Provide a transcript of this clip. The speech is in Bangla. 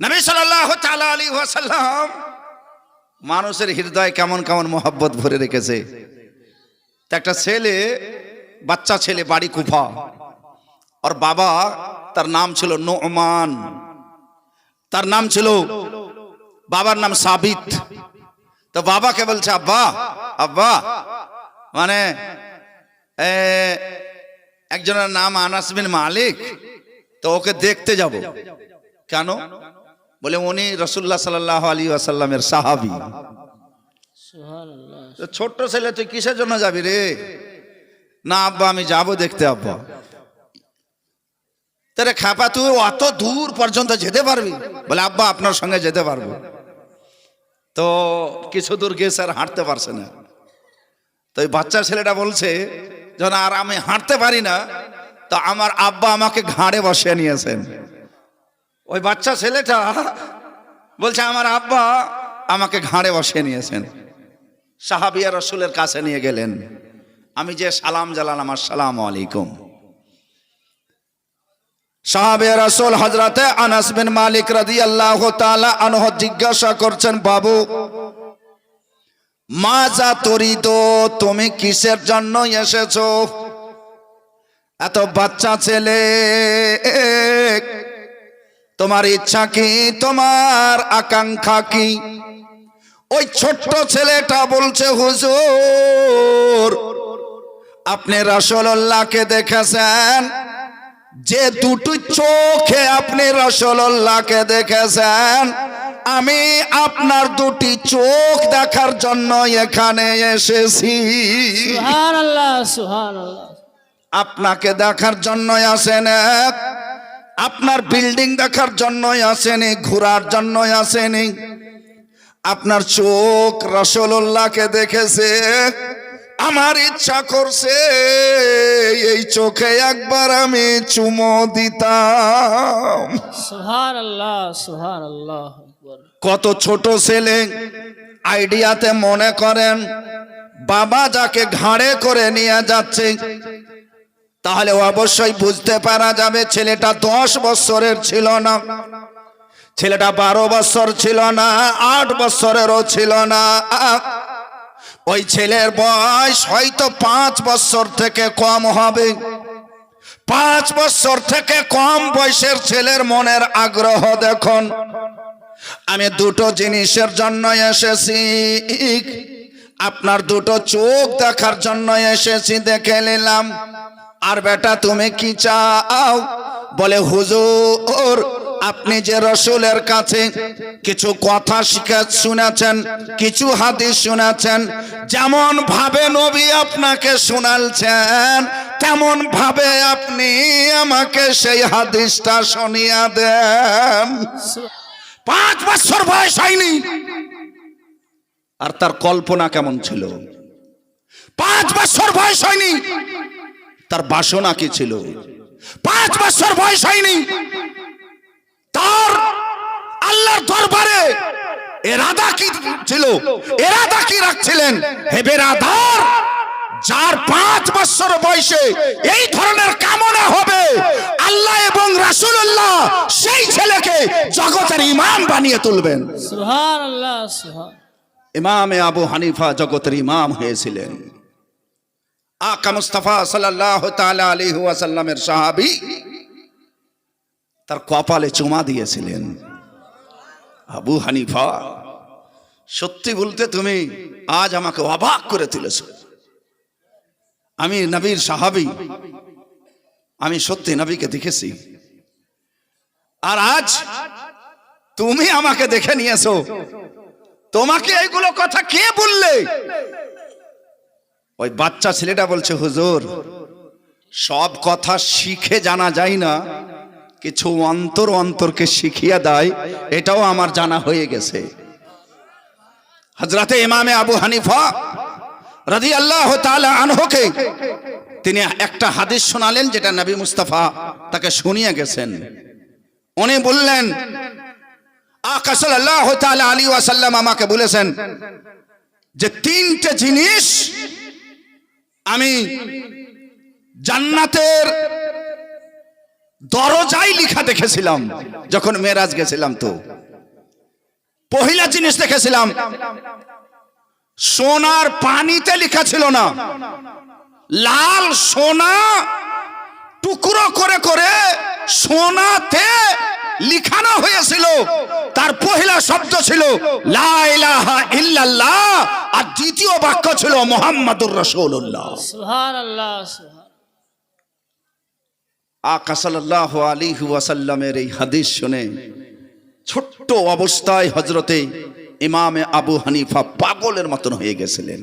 নবী সাল্লাল্লাহু তাআলা আলাইহি ওয়াসাল্লাম মানুষের হৃদয় কেমন কেমন মোহাব্বত ভরে রেখেছে। একটা ছেলে, বাচ্চা ছেলে, বাড়ি কুফা। আর বাবা তার নাম ছিল নোমান। তার নাম ছিল, বাবার নাম সাবিত। তো বাবাকে বলছে, আব্বা আব্বা মানে একজনের নাম আনাস বিন মালিক, তো ওকে দেখতে যাব। কেন? বলে উনি রসুল্লাহ সাল্লাহ আলী আসাল্লামের সাহাবি। ছোট্ট ছেলে তুই কিসের জন্য যাবি রে? না আব্বা আমি যাব দেখতে আব্বা। তারে খাপা তুই অত দূর পর্যন্ত যেতে পারবি? বলে আব্বা আপনার সঙ্গে যেতে পারব। তো কিছু দূর গিয়ে স্যার হাঁটতে পারছে না। তো ওই বাচ্চা ছেলেটা বলছে যখন আর আমি হাঁটতে পারি না। তো আমার আব্বা আমাকে ঘাড়ে বসিয়ে নিয়েছেন। ওই বাচ্চা ছেলেটা বলছে, আমার আব্বা আমাকে ঘাড়ে বসিয়ে নিয়েছেন। সাহাবিয়া রসুলের কাছে নিয়ে গেলেন। আমি যে সালাম জালালাম আসসালাম আলাইকুম। সাহাবে হজরতে জিজ্ঞাসা করছেন, বাবু মা যা তরিদ, তুমি কিসের জন্য এসেছ? এত বাচ্চা ছেলে তোমার ইচ্ছা কি? তোমার আকাঙ্ক্ষা কি? ওই ছোট্ট ছেলেটা বলছে হুজুর আপনি রসল্লাহকে দেখেছেন? যে দুটো চোখে আপনি রসল্লাহকে দেখেছেন আমি আপনার দুটি চোখ দেখার জন্য এখানে এসেছি। আপনাকে দেখার জন্য আসেন এক আপনার বিল্ডিং দেখার জন্যই আসেনি ঘোরার জন্যই আসেনি। আপনার চোখ রসলোল্লাহকে দেখেছে আমার ইচ্ছা করছে এই চোখে একবার আমি চুমো দিতাম। কত ছোট ছেলে আইডিয়াতে মনে করেন বাবা যাকে ঘাড়ে করে নিয়ে যাচ্ছে তাহলে অবশ্যই বুঝতে পারা যাবে ছেলেটা দশ বছরের ছিল না। ছেলেটা বারো বছর ছিল না, আট বছরেরও ছিল না। ওই ছেলের বয়স হয়তো পাঁচ বছর থেকে কম হবে। পাঁচ বছর থেকে কম বয়সের ছেলের মনের আগ্রহ দেখুন। আমি দুটো জিনিসের জন্য এসেছি। আপনার দুটো চোখ দেখার জন্য এসেছি, দেখে নিলাম। আর বেটা, তুমি কি চাও? বলে, হুজুর, আপনি যে রসুলের কাছে কিছু কথা শিখে শুনেছেন, কিছু হাদিস শুনেছেন, যেমন ভাবে নবী আপনাকে শোনালছেন, তেমন ভাবে আপনি আমাকে সেই হাদিসটা শুনিয়া দেন। পাঁচ বছর বয়স হয়নি। আর তার কল্পনা কেমন ছিল? পাঁচ বছর বয়স হয়নি। তার বাসনা কি ছিল? পাঁচ বছর বয়স হয়নি। তার আল্লাহর দরবারে এরাদা কি ছিল? এরাদা কি রাখছিলেন? হে বেরাদার যার পাঁচ বছর বয়সে এই ধরনের কামনা হবে আল্লাহ এবং রাসূলুল্লাহ সেই ছেলেকে জগতের ইমাম বানিয়ে তুলবেন। সুবহানাল্লাহ সুবহান ইমামে আবু হানিফা জগতের ইমাম হয়েছিলেন। আকা মুস্তাফা সাল্লাল্লাহু তাআলা আলাইহি ওয়াসাল্লামের সাহাবী তার কপালে চুমা দিয়েছিলেন। আবু হানিফা, সত্যি বলতে তুমি আজ আমাকে অবাক করে তুলেছ। আমি নবীর সাহাবী, আমি সত্যি নবীকে দেখেছি। আর আজ তুমি আমাকে দেখে নিয়েছো। তোমাকে এইগুলো কথা কে বললে? ওই বাচ্চা ছেলেটা বলছে, হুজুর, সব কথা শিখে জানা যায় না। কিছু অন্তর অন্তরকে শিখিয়ে দেয়, এটাও আমার জানা হয়ে গেছে। হজরতে ইমামে আবু হানিফা রাজি আল্লাহ আনহকে তিনি একটা হাদিস শোনালেন, যেটা নবী মুস্তাফা তাকে শুনিয়ে গেছেন। উনি বললেন আকাশাল আল্লাহ আলী ওয়াসাল্লাম আমাকে বলেছেন যে তিনটে জিনিস আমি জান্নাতের দরজাই লিখা দেখেছিলাম, যখন মেরাজ গেছিলাম তো। পহিলা জিনিস দেখেছিলাম, সোনার পানিতে লেখা ছিল না। লাল সোনা টুকরো করে করে সোনাতে লিখানো হয়েছিল। পহিলা শব্দ ছিল লা ইলাহা ইল্লাল্লাহ আর দ্বিতীয় বাক্য ছিল মোহাম্মদুর রসুল্লাহ সুহান আল্লাহ সুহান আকা সাল্লাহ আলী ওয়াসাল্লামের এই হাদিস শুনে ছোট্ট অবস্থায় হজরতে ইমামে আবু হানিফা পাগলের মতন হয়ে গেছিলেন।